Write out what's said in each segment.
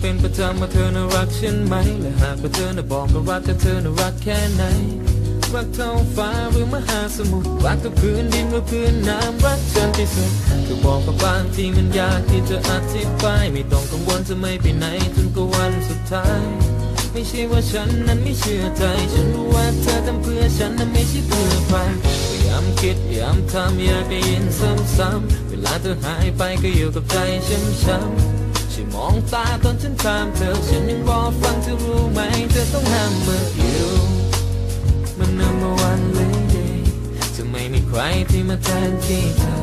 เป็นประจำว่าเธอน่ารักฉันไหม และหากว่าเธอน่ะบอกก็รักแต่เธอน่ารักแค่ไหน รักเท่าฟ้าหรือมหาสมุทร รักกับพื้นดินหรือพื้นน้ำรักฉันที่สุดคือบอกกับบางทีมันยากที่จะอธิบาย ไม่ต้องกังวลจะไม่ไปไหนจนกว่าวันสุดท้าย ไม่ใช่ว่าฉันนั้นไม่เชื่อใจ ฉันรู้ว่าเธอทำเพื่อฉันนั้นไม่ใช่เพื่อใครพยายามคิดพยายามทำอยากได้ยินซ้ำๆเวลาเธอหายไปก็อยู่กับใจช้ำๆ ช่มองตาตอนฉันถามเธอ ฉันยังรอฟังเธอรู้ไหม เธอต้องห้ามเมื่ออยู่มัน number one lady จะไม่มีใครที่มาแทนที่เธอ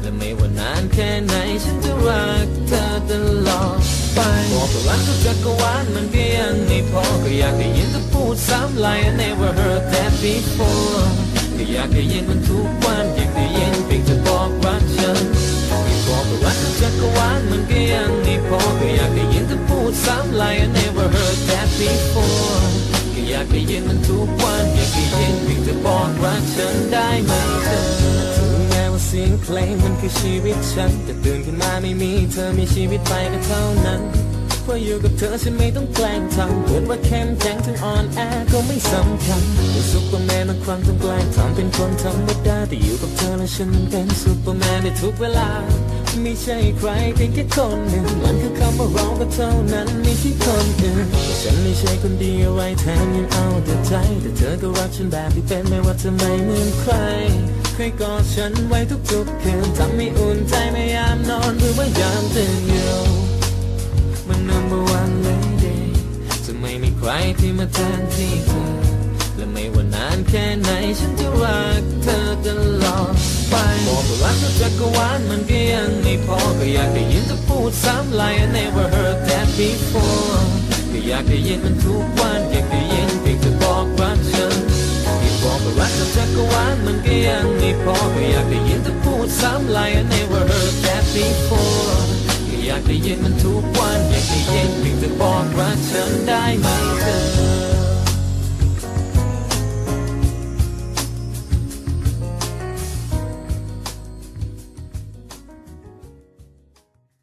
และไม่ว่านานแค่ไหน ฉันจะรักเธอตลอดไปบอกว่ารักทุกจักรวาลมันก็ยังไม่พอ ก็อยากได้ยินเธอพูดซ้ำ like I never heard that before ก็อยากได้ยินมันทุกวันอยากได้ยินเพียงเธอบอกรักฉัน ซ้ำ like I never heard that before ก็อยากได้ยินมันทุกวัน อยากได้ยินเพียงเธอบอกรักฉันได้ไหมเธอถึงแม้ว่าเสียงเพลงมันคือชีวิตฉัน แต่ตื่นขึ้นมาไม่มีเธอมีชีวิตไปก็เท่านั้นเพราะอยู่กับเธอฉันไม่ต้องแกล้งทำเกิดว่าเข้มแข็งถึงอ่อนแอก็ไม่สำคัญเป็นซุปเปอร์แมนบางครั้งต้องแกล้งทำเป็นคนธรรมดาแต่อยู่กับเธอแล้วฉันมันเป็นซุปเปอร์แมนในทุกเวลา ไม่ใช่ใครเพียงแค่คนหนึ่งมัน ว่าเราก็เท่านั้นไม่ใช่คนอื่นฉันไม่ใช่คนดีเอะไรแถมยังเอาแต่ใจ แต่เธอก็รักฉันแบบที่เป็นไม่ว่าจะไม่เหมือนใครเคยกอดฉันไว้ทุกๆคืนทำให้อุ่นใจไม่ยามนอนหรือว่ายามตื่นอยู่มัน number one lady จะไม่มีใครที่มาแทนที่เธอและไม่ว่านานแค่ไหนฉันจะรักเธอตลอดไปบอกว่ารักทุกจักรวาลมันก็ยังไม่พอก็อยากได้ ยินเธอพูดซ้ำ like I never heard that before ก็อยากได้ยินมันทุกวันอยากได้ยินเพียงจะบอกรักฉันที่บอกว่ารักกับจักรวาลมันก็ยังไม่พอก็อยากได้ยินเธอพูดซ้ำ like I never heard that before ก็อยากได้ยินมันทุกวันอยากได้ยินเพียงจะบอกรักฉันได้ไหม